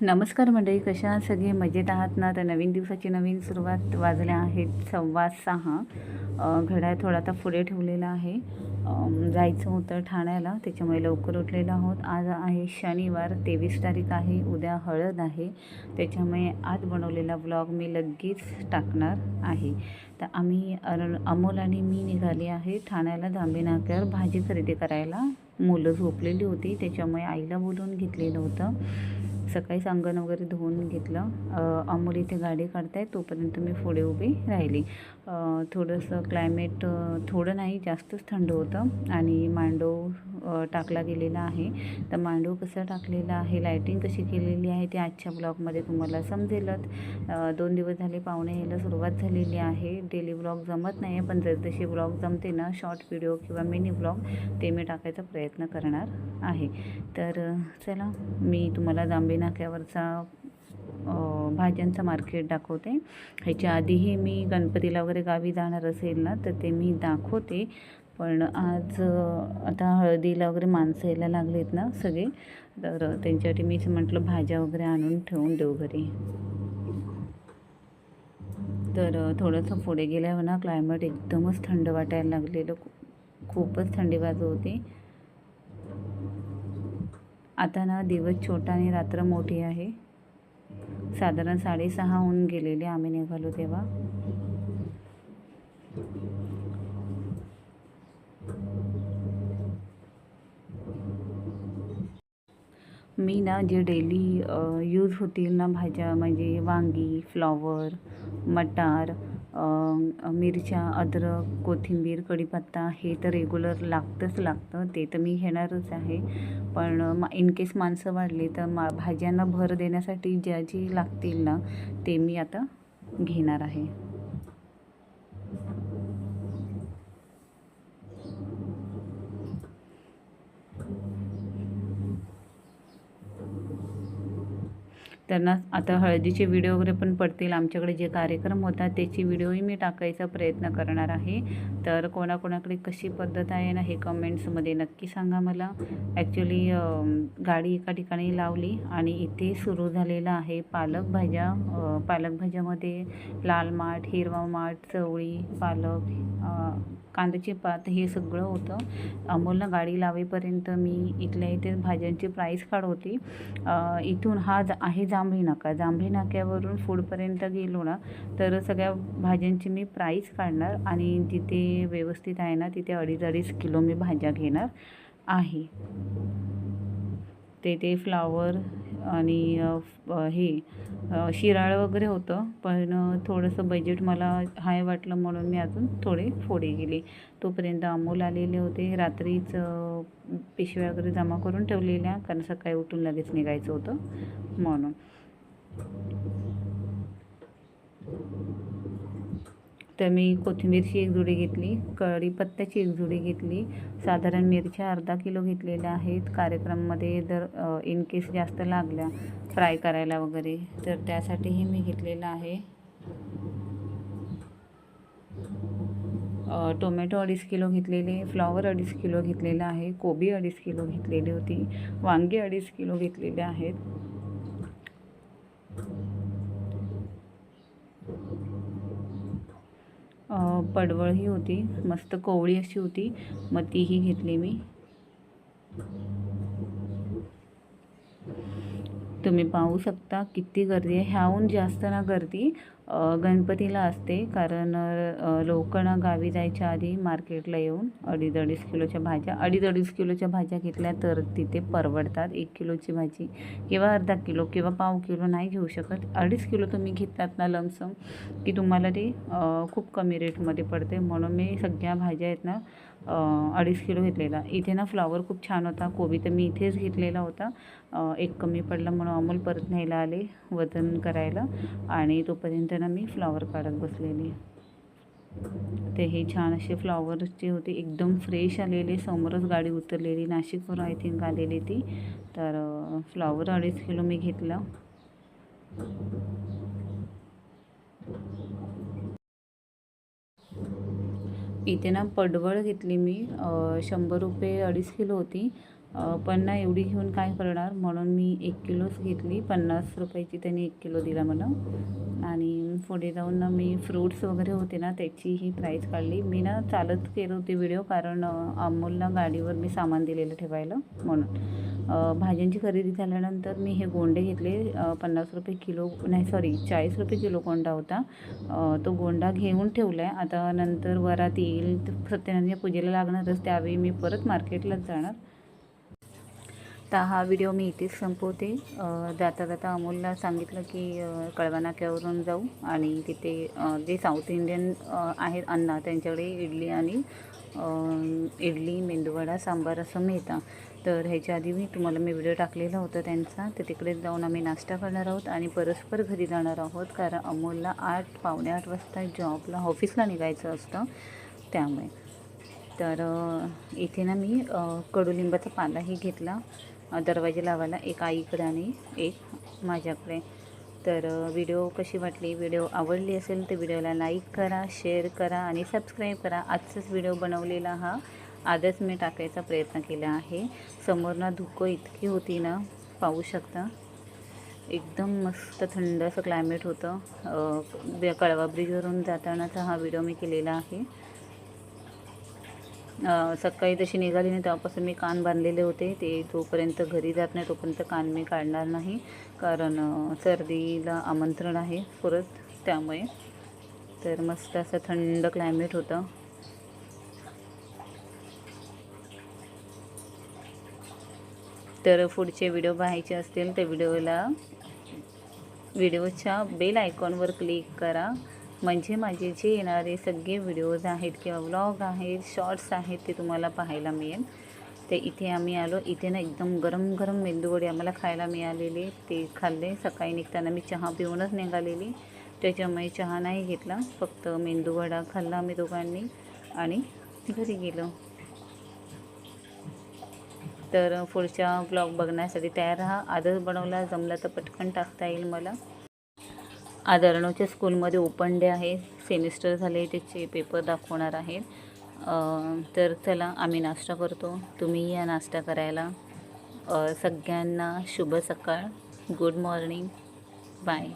नमस्कार मंडळी कशा सगळे? मजेत आहात ना? तर नवीन दिवसाची नवीन सुरुवात वाजल्या आहेत सव्वा सहा. घड्याळ थोडा आता पुढे ठेवलेला आहे. जायचं होतं ठाण्याला त्याच्यामुळे लवकर उठलेलो आहोत. आज आहे शनिवार तेवीस तारीख आहे उद्या हळद आहे. त्याच्यामुळे आज बनवलेला ब्लॉग मी लगेच टाकणार आहे. तर आम्ही अर अमोल आणि मी निघाली आहे ठाण्याला जांबीनाक्यावर भाजी खरेदी करायला. मुलं झोपलेली होती त्याच्यामुळे आईला बोलवून घेतलेलं होतं. सकाळी अंगण वगैरे धुवून घेतलं. अमोल इथे गाडी काढताय तोपर्यंत मी पुढे उभी राहिली. थोडंसं क्लायमेट थोडं नाही जास्तच थंड होतं आणि मांडव टाकला गेलेला आहे. तर मांडव कसा टाकलेला आहे लायटिंग कशी केलेली आहे ते आजच्या ब्लॉगमध्ये तुम्हाला समजेलच. दोन दिवस झाले पाहुणे यायला सुरुवात झालेली आहे. डेली ब्लॉग जमत नाही आहे पण जसजसे ब्लॉग जमते ना शॉर्ट व्हिडिओ किंवा मिनी ब्लॉग ते मी टाकायचा प्रयत्न करणार आहे. तर चला मी तुम्हाला जांबेना नाक्यावरचा भाज्यांचं मार्केट दाखवते. ह्याच्या आधीही मी गणपतीला वगैरे गावी जाणार असेल ना तर ते मी दाखवते. पण आज आता हळदीला वगैरे माणसं यायला लागले आहेत ना सगळे तर त्यांच्यासाठी मीच म्हटलं भाज्या वगैरे आणून ठेवून देऊ घरी. तर थोडंसं पुढे गेल्यावर ना क्लायमेट एकदमच थंड वाटायला लागलेलं. खूपच थंडी वाजू होती आता ना दिवस छोटा आणि रात्र मोठी आहे. साधारण साडेसहा होऊन गेलेले आम्ही निघालो तेव्हा. मी ना जे डेली यूज होतील ना भाज्या म्हणजे वांगी फ्लॉवर मटार मिरच्या अद्रक कोथिंबीर कढीपत्ता हे तर रेग्युलर लागतंच लागतं. ते तर मी घेणारच आहे. पण मा इनकेस माणसं वाढली तर मा भाज्यांना भर देण्यासाठी ज्या जी लागतील ना ते मी आता घेणार आहे. त्यांना आता हळदीचे व्हिडिओ वगैरे पण पडतील. आमच्याकडे जे कार्यक्रम होतात त्याची व्हिडिओही मी टाकायचा प्रयत्न करणार आहे. तर कोणाकोणाकडे कशी पद्धत आहे ना हे कमेंट्समध्ये नक्की सांगा मला. ॲक्च्युली गाडी एका ठिकाणी लावली आणि इथे सुरू झालेलं आहे पालक भाज्या. पालक भाज्यामध्ये लाल माठ हिरवा माठ चवळी पालक कांद्याचे पात हे सगळं होतं. अमोलनं गाडी लावेपर्यंत मी इथल्या इथे भाज्यांची प्राईस काढ होती इथून हा जा आहे जांभळी नाका. जांभळी नाक्यावरून फूडपर्यंत गेलो ना तर सगळ्या भाज्यांची मी प्राईस काढणार आणि जिथे व्यवस्थित आहे ना तिथे अडीच अडीच किलो मी भाज्या घेणार आहे. ते ते फ्लावर आणि हे शिराळ वगैरे होतं. पण थोडंसं बजेट मला हाय वाटलं म्हणून मी अजून थोडे फोडे गेले. तोपर्यंत अमोल आलेले होते. रात्रीच पिशव्या वगैरे जमा करून ठेवलेल्या. कारण सकाळी उठून लगेच निघायचं होतं म्हणून. तर मी कोथिंबीरची एक जुडी घेतली कढीपत्त्याची एक जुडी घेतली साधारण मिरच्या अर्धा किलो घेतलेल्या आहेत. कार्यक्रममध्ये जर इन केस जास्त लागल्या फ्राय करायला वगैरे तर त्यासाठीही मी घेतलेलं आहे. टोमॅटो अडीच किलो घेतलेले फ्लॉवर अडीच किलो घेतलेलं आहे कोबी अडीच किलो घेतलेली होती वांगी अडीच किलो घेतलेले आहेत. पडवळ ही होती. मस्त कोवळी अशी होती. मग तीही घेतली मी. तुम्ही पाहू शकता किती गर्दी आहे. ह्याहून जास्त ना गर्दी गणपतीला असते. कारण अ, ना गावी जायच्या आधी मार्केटला येऊन अडीच अडीच किलोच्या भाज्या अडीच अडीच किलोच्या भाज्या घेतल्या तर तिथे परवडतात. एक किलोची भाजी किंवा अर्धा किलो किंवा पाव किलो नाही घेऊ शकत. अडीच किलो तुम्ही घेतात ना लमसम की तुम्हाला ते खूप कमी रेटमध्ये पडते. म्हणून मी सगळ्या भाज्या आहेत ना अडीच किलो घेतलेला. इथे ना फ्लावर खूप छान होता. कोबी तर मी इथेच घेतलेला होता. एक कमी पडला म्हणून अमोल परत न्यायला आले वजन करायला आणि तोपर्यंत ना मी फ्लावर काढत बसलेली. ते हे छान असे फ्लॉवरचे होते. एकदम फ्रेश आलेले. समोरच गाडी उतरलेली. नाशिकवरून आय थिंक आलेली ती. तर फ्लॉवर अडीच किलो मी घेतला. इथे ना पडवळ घेतली मी. शंभर रुपये अडीच किलो होती. पण ना एवढी घेऊन काय करणार? म्हणून मी एक किलोच घेतली. पन्नास रुपयाची त्यांनी एक किलो दिला मला. आणि पुढे जाऊन ना मी फ्रूट्स वगैरे होते ना त्याची ही प्राईस काढली. मी ना चालत केलं होते व्हिडिओ कारण अ, अमोलला गाडीवर मी सामान दिलेलं ठेवायला म्हणून. भाज्यांची खरेदी झाल्यानंतर मी हे गोंडे घेतले. पन्नास रुपये किलो नाही सॉरी चाळीस रुपये किलो गोंडा होता. तो गोंडा घेऊन ठेवला आहे आता नंतर वरात येईल. तर सत्यनारायण पूजेला लागणारच. त्यावेळी मी परत मार्केटलाच जाणार. तर हा व्हिडिओ मी इथेच संपवते. जाता जाता अमोलला सांगितलं की कळवा नाक्यावरून जाऊ आणि तिथे जे साऊथ इंडियन आहेत अण्णा त्यांच्याकडे इडली आणि इडली मेंदूवडा सांबार असं मिळतं. तर ह्याच्या आधी मी तुम्हाला मी व्हिडिओ टाकलेला होता त्यांचा. तर तिकडे जाऊन आम्ही नाश्ता करणार आहोत आणि परस्पर घरी जाणार आहोत. कारण अमोलला आठ पावणे आठ वाजता जॉबला ऑफिसला निघायचं असतं त्यामुळे. तर इथे ना मी कडुलिंबाचा पालाही घेतला. दरवाजे लावायला एक आईकडे आणि एक माझ्याकडे. तर व्हिडिओ कशी वाटली व्हिडिओ आवडली असेल तर व्हिडिओला लाईक करा शेअर करा आणि सबस्क्राईब करा. आजचाच व्हिडिओ बनवलेला हा. आधीच मी टाकायचा प्रयत्न केला आहे. समोरनं धुकं इतकी होती ना पाहू शकता. एकदम मस्त थंड असं क्लायमेट होतं. कळवा ब्रिजवरून जातानाचा हा व्हिडिओ मी केलेला आहे. सकाळी तशी निघाली नाही तेव्हापासून मी कान बांधलेले होते. ते जोपर्यंत घरी जात नाही तोपर्यंत कान मी काढणार नाही. कारण सर्दीला आमंत्रण आहे परत त्यामुळे. तर मस्त असं थंड क्लायमेट होतं. तर पुढचे व्हिडिओ पाहायचे असतील तर व्हिडिओला व्हिडिओच्या बेल आयकॉनवर क्लिक करा. म्हणजे माझे जे येणारे सगळे व्हिडिओज आहेत किंवा व्लॉग आहेत शॉर्ट्स आहेत ते तुम्हाला पाहायला मिळेल. ते इथे आम्ही आलो. इथे ना एकदम गरम गरम मेंदूवडी आम्हाला खायला मिळालेले. ते खाल्ले. सकाळी निघताना मी चहा पिऊनच निघालेली. त्याच्यामुळे चहा नाही घेतला. फक्त मेंदूवडा खाल्ला आम्ही दोघांनी. आणि घरी गेलो. तर पुढच्या ब्लॉग बघण्यासाठी तयार राहा. आदर बनवला जमला तर पटकन टाकता येईल मला. आदरणोच्या स्कूलमध्ये ओपन डे आहे. सेमिस्टर झाले त्याचे पेपर दाखवणार आहेत. तर चला आम्ही नाश्ता करतो. तुम्ही या नाश्ता करायला. सगळ्यांना शुभ सकाळ. Good morning bye